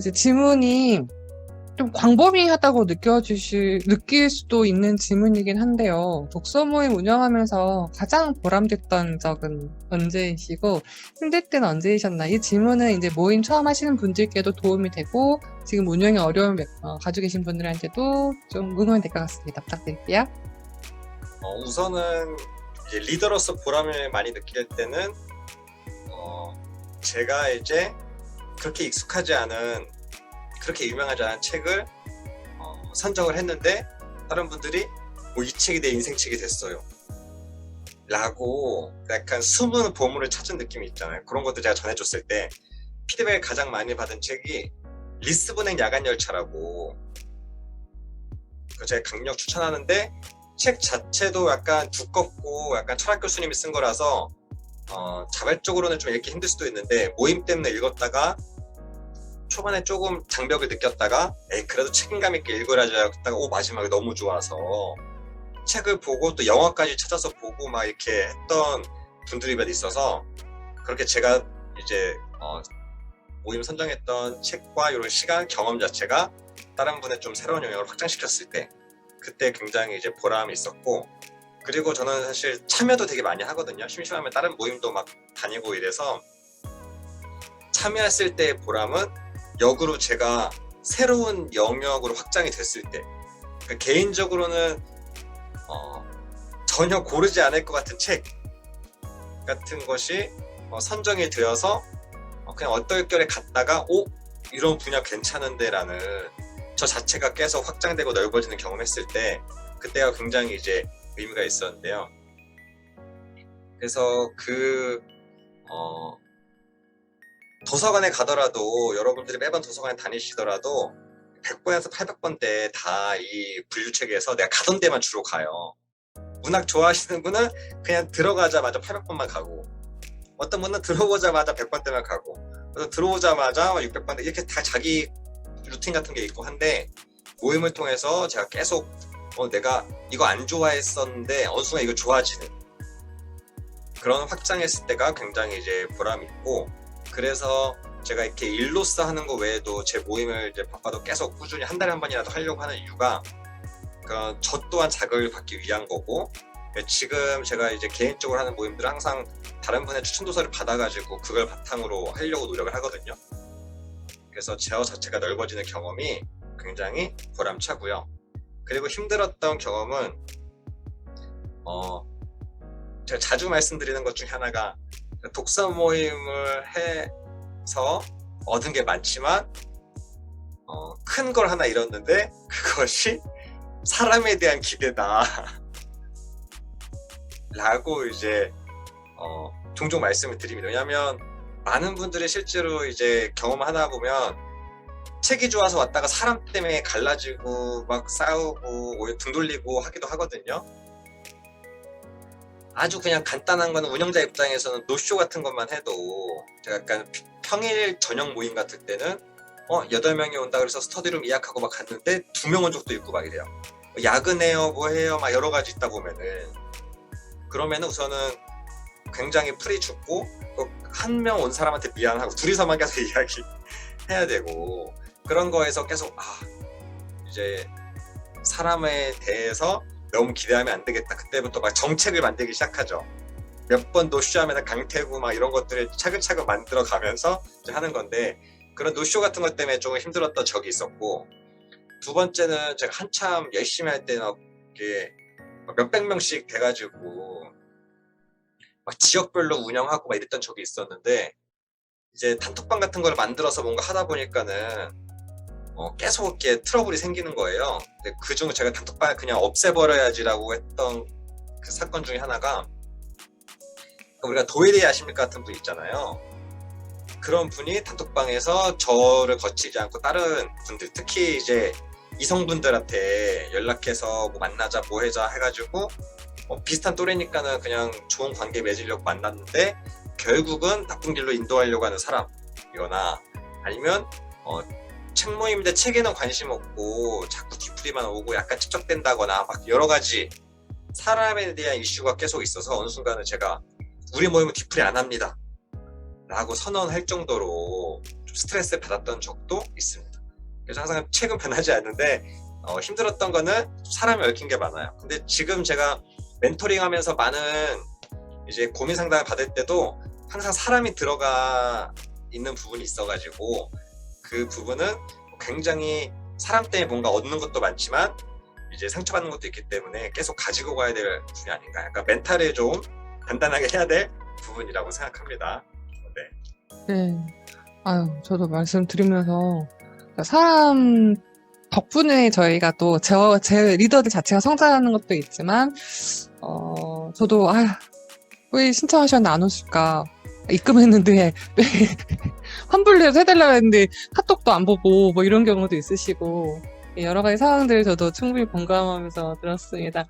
이제 지문이 좀 광범위하다고 느껴지실, 느낄 수도 있는 질문이긴 한데요. 독서 모임 운영하면서 가장 보람됐던 적은 언제이시고, 힘들 때는 언제이셨나? 이 질문은 이제 모임 처음 하시는 분들께도 도움이 되고, 지금 운영에 어려움 어, 가지고 계신 분들한테도 좀 응원이 될 것 같습니다. 부탁드릴게요. 어, 우선은 리더로서 보람을 많이 느낄 때는 어, 제가 이제 그렇게 익숙하지 않은 그렇게 유명하지 않은 책을 어, 선정을 했는데 다른 분들이 뭐 이 책이 내 인생 책이 됐어요. 라고 약간 숨은 보물을 찾은 느낌이 있잖아요. 그런 것도 제가 전해줬을 때 피드백을 가장 많이 받은 책이 리스본행 야간 열차라고 그 제가 강력 추천하는데 책 자체도 약간 두껍고 약간 철학 교수님이 쓴 거라서 어, 자발적으로는 좀 읽기 힘들 수도 있는데 모임 때문에 읽었다가 초반에 조금 장벽을 느꼈다가 에이 그래도 책임감 있게 읽어야지 했다가 오 마지막에 너무 좋아서 책을 보고 또 영화까지 찾아서 보고 막 이렇게 했던 분들이 몇 있어서 그렇게 제가 이제 어, 모임 선정했던 책과 이런 시간 경험 자체가 다른 분의 좀 새로운 영역을 확장시켰을 때 그때 굉장히 이제 보람이 있었고 그리고 저는 사실 참여도 되게 많이 하거든요. 심심하면 다른 모임도 막 다니고 이래서 참여했을 때의 보람은 역으로 제가 새로운 영역으로 확장이 됐을 때 그러니까 개인적으로는 어, 전혀 고르지 않을 것 같은 책 같은 것이 어, 선정이 되어서 어, 그냥 얼떨결에 갔다가 오 이런 분야 괜찮은데라는 저 자체가 계속 확장되고 넓어지는 경험했을 때 그때가 굉장히 이제 의미가 있었는데요. 그래서 그 어, 도서관에 가더라도 여러분들이 매번 도서관에 다니시더라도 100번에서 800번대 다이 분류책에서 내가 가던 데만 주로 가요. 문학 좋아하시는 분은 그냥 들어가자마자 800번만 가고 어떤 분은 들어오자마자 100번대만 가고 그래서 들어오자마자 600번대 이렇게 다 자기 루틴 같은 게 있고 한데 모임을 통해서 제가 계속 어, 내가 이거 안 좋아했었는데 어느 순간 이거 좋아지는 그런 확장했을 때가 굉장히 이제 보람 있고 그래서 제가 이렇게 일로서 하는 거 외에도 제 모임을 이제 바빠도 계속 꾸준히 한 달에 한 번이라도 하려고 하는 이유가 그저 또한 자극을 받기 위한 거고 지금 제가 이제 개인적으로 하는 모임들은 항상 다른 분의 추천 도서를 받아가지고 그걸 바탕으로 하려고 노력을 하거든요. 그래서 저 자체가 넓어지는 경험이 굉장히 보람차고요. 그리고 힘들었던 경험은 어 제가 자주 말씀드리는 것 중에 하나가 독서 모임을 해서 얻은 게 많지만 어, 큰 걸 하나 잃었는데 그것이 사람에 대한 기대다 라고 이제 어, 종종 말씀을 드립니다. 왜냐하면 많은 분들이 실제로 이제 경험하다 보면 책이 좋아서 왔다가 사람 때문에 갈라지고 막 싸우고 등 돌리고 하기도 하거든요. 아주 그냥 간단한 거는 운영자 입장에서는 노쇼 같은 것만 해도 약간 평일 저녁 모임 같을 때는 어, 8명이 온다 그래서 스터디룸 예약하고 막 갔는데 두 명은 적도 있고 막 이래요. 야근해요, 뭐 해요, 막 여러 가지 있다 보면은. 그러면은 우선은 굉장히 풀이 죽고 한 명 온 사람한테 미안하고 둘이서만 계속 이야기 해야 되고 그런 거에서 계속 아 이제 사람에 대해서 너무 기대하면 안 되겠다. 그때부터 막 정책을 만들기 시작하죠. 몇 번 노쇼하면 강태구 막 이런 것들을 차근차근 만들어 가면서 하는 건데 그런 노쇼 같은 것 때문에 조금 힘들었던 적이 있었고 두 번째는 제가 한참 열심히 할 때는 몇백 명씩 돼가지고 막 지역별로 운영하고 막 이랬던 적이 있었는데 이제 단톡방 같은 걸 만들어서 뭔가 하다 보니까는 어, 계속 이렇게 트러블이 생기는 거예요. 그중 제가 단톡방을 그냥 없애버려야지라고 했던 그 사건 중에 하나가 우리가 도일이 아십니까 같은 분 있잖아요. 그런 분이 단톡방에서 저를 거치지 않고 다른 분들 특히 이제 이성분들한테 연락해서 뭐 만나자 뭐 해자 해가지고 어, 비슷한 또래니까는 그냥 좋은 관계 맺으려고 만났는데 결국은 나쁜 길로 인도하려고 하는 사람이거나 아니면 어, 책 모임인데 책에는 관심 없고 자꾸 뒤풀이만 오고 약간 찝적된다거나 막 여러 가지 사람에 대한 이슈가 계속 있어서 어느 순간은 제가 우리 모임은 뒤풀이 안 합니다 라고 선언할 정도로 좀 스트레스를 받았던 적도 있습니다. 그래서 항상 책은 변하지 않는데 어, 힘들었던 거는 사람이 얽힌 게 많아요. 근데 지금 제가 멘토링 하면서 많은 이제 고민 상담을 받을 때도 항상 사람이 들어가 있는 부분이 있어가지고 그 부분은 굉장히 사람 때문에 뭔가 얻는 것도 많지만 이제 상처받는 것도 있기 때문에 계속 가지고 가야 될 부분이 아닌가. 약간 멘탈을 좀 단단하게 해야 될 부분이라고 생각합니다. 네. 네. 아유, 저도 말씀드리면서 사람 덕분에 저희가 또 제, 제 리더들 자체가 성장하는 것도 있지만 어, 저도 아, 왜 신청하셨는데 안 오실까? 입금했는데 왜 환불해서 해달라고 했는데 카톡도 안 보고 뭐 이런 경우도 있으시고 여러 가지 상황들 저도 충분히 공감하면서 들었습니다.